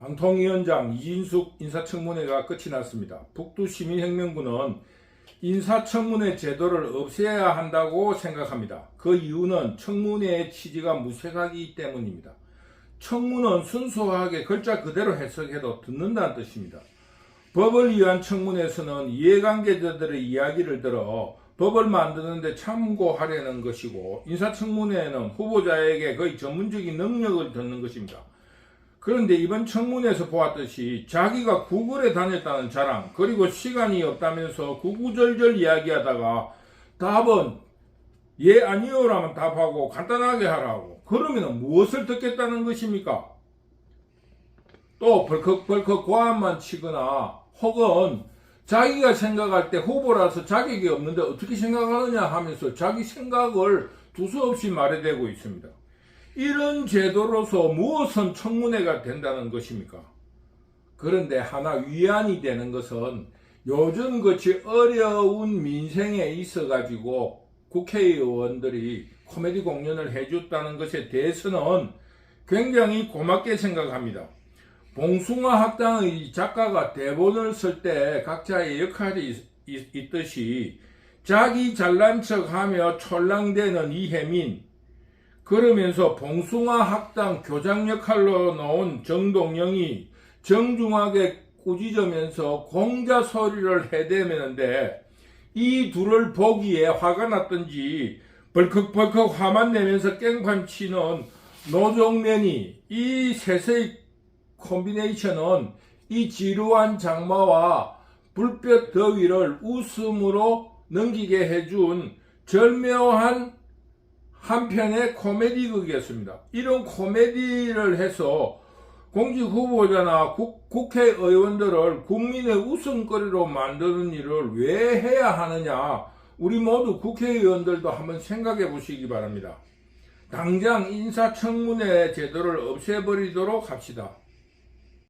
방통위원장 이진숙 인사청문회가 끝이 났습니다. 북두시민혁명군은 인사청문회 제도를 없애야 한다고 생각합니다. 그 이유는 청문회의 취지가 무색하기 때문입니다. 청문은 순수하게 글자 그대로 해석해도 듣는다는 뜻입니다. 법을 위한 청문회에서는 이해관계자들의 이야기를 들어 법을 만드는데 참고하려는 것이고 인사청문회에는 후보자에게 거의 전문적인 능력을 듣는 것입니다. 그런데 이번 청문회에서 보았듯이 자기가 구글에 다녔다는 자랑 그리고 시간이 없다면서 구구절절 이야기하다가 답은 예 아니요라면 답하고 간단하게 하라고 그러면 무엇을 듣겠다는 것입니까? 또 벌컥벌컥 고함만 치거나 혹은 자기가 생각할 때 후보라서 자격이 없는데 어떻게 생각하느냐 하면서 자기 생각을 두서없이 말해대고 있습니다. 이런 제도로서 무엇은 청문회가 된다는 것입니까? 그런데 하나 위안이 되는 것은 요즘 같이 어려운 민생에 있어 가지고 국회의원들이 코미디 공연을 해줬다는 것에 대해서는 굉장히 고맙게 생각합니다. 봉숭아 학당의 작가가 대본을 쓸 때 각자의 역할이 있, 있- 있듯이 자기 잘난 척하며 촐랑대는 이혜민 그러면서 봉숭아 학당 교장 역할로 나온 정동영이 정중하게 꾸짖으면서 공자 소리를 해대면는데 이 둘을 보기에 화가 났던지 벌컥벌컥 화만 내면서 깽판 치는 노종면이 이 셋의 콤비네이션은 이 지루한 장마와 불볕 더위를 웃음으로 넘기게 해준 절묘한 한편의 코미디극이었습니다. 이런 코미디를 해서 공직 후보자나 국, 국회의원들을 국민의 웃음거리로 만드는 일을 왜 해야 하느냐? 우리 모두 국회의원들도 한번 생각해 보시기 바랍니다. 당장 인사청문회 제도를 없애버리도록 합시다.